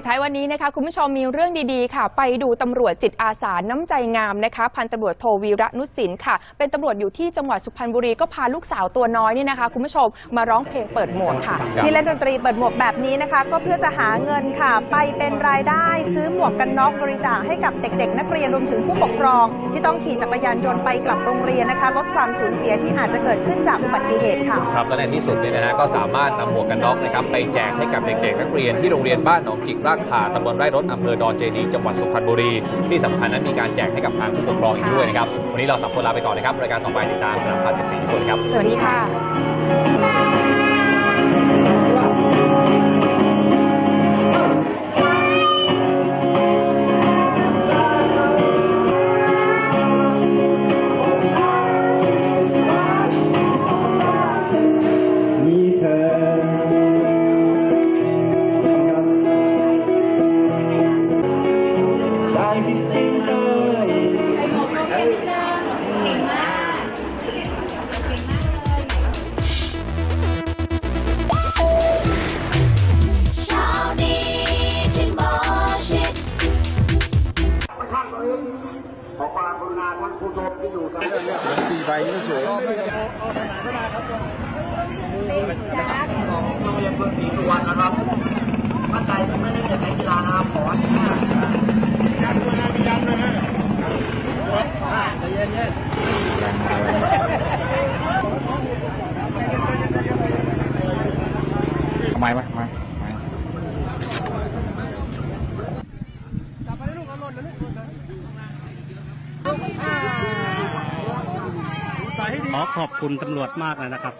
ปิดท้ายวันนี้นะคะคุณผู้ชมมีเรื่องดีๆ ค่ะ ไปดูตำรวจจิตอาสาน้ำใจงามนะคะ พันตำรวจโทวีระนุสินค่ะ เป็นตำรวจอยู่ที่จังหวัดสุพรรณบุรีก็พาลูกสาวตัวน้อยนี่นะคะ คุณผู้ชมมาร้องเพลงเปิดหมวกค่ะครับที่เล่นดนตรีเปิดหมวกแบบนี้นะคะ ก็เพื่อจะหาเงินค่ะ ไปเป็นรายได้ซื้อหมวกกันน็อกบริจาคให้กับเด็ก ๆ นักเรียนรวมถึงผู้ปกครอง ที่ต้องขี่จักรยานยนต์ไปกลับโรงเรียนนะคะ ลดความสูญเสียที่อาจจะเกิดขึ้นจากอุบัติเหตุค่ะครับและในที่สุดเนี่ยนะฮะก็สามารถนำหมวกกันน็อกนะครับไปแจกให้กับเด็กๆนักเรียนที่โรงเรียนบ้านหนองจิกรากขาตำบลไร่รถอำเภอดอนเจดี จังหวัดสุพรรณบุรี ที่สำคัญนั้นมีการแจกให้กับทางผู้ปกครองอีกด้วยนะครับ วันนี้เราสามคนลาไปก่อนนะครับ รายการต่อไปติดตามสนามพาทิตย์สีสวัสดีครับ สวัสดีค่ะ ได้คิดถึงเธอเช้านี้ฉันบอกฉันท่านเองขอความกรุณาท่านผู้ชมที่อยู่ทางนี้ตีใบนี่สวยโรงเรียนเมืองศรีสุวรรณนะครับท่านใดที่ไม่ได้เล่นในกีฬานะครับขออนุญาตยันด้วยนะยันด้วยนะใจเย็นๆทำไมวะมา ขอขอบคุณตำรวจมากเลยนะครับ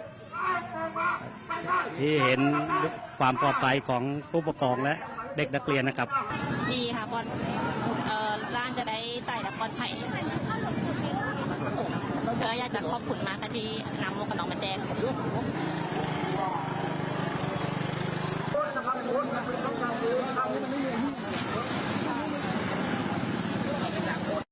ที่เห็นความปลอดภัยของผู้ปกครองและเด็กนักเรียนนะครับดีค่ะบอลเอ่อร้านจะได้ใส่ละปลอดภัยก็อยากจะขอบคุณมากที่นำหมวกกันน็อกมาแจก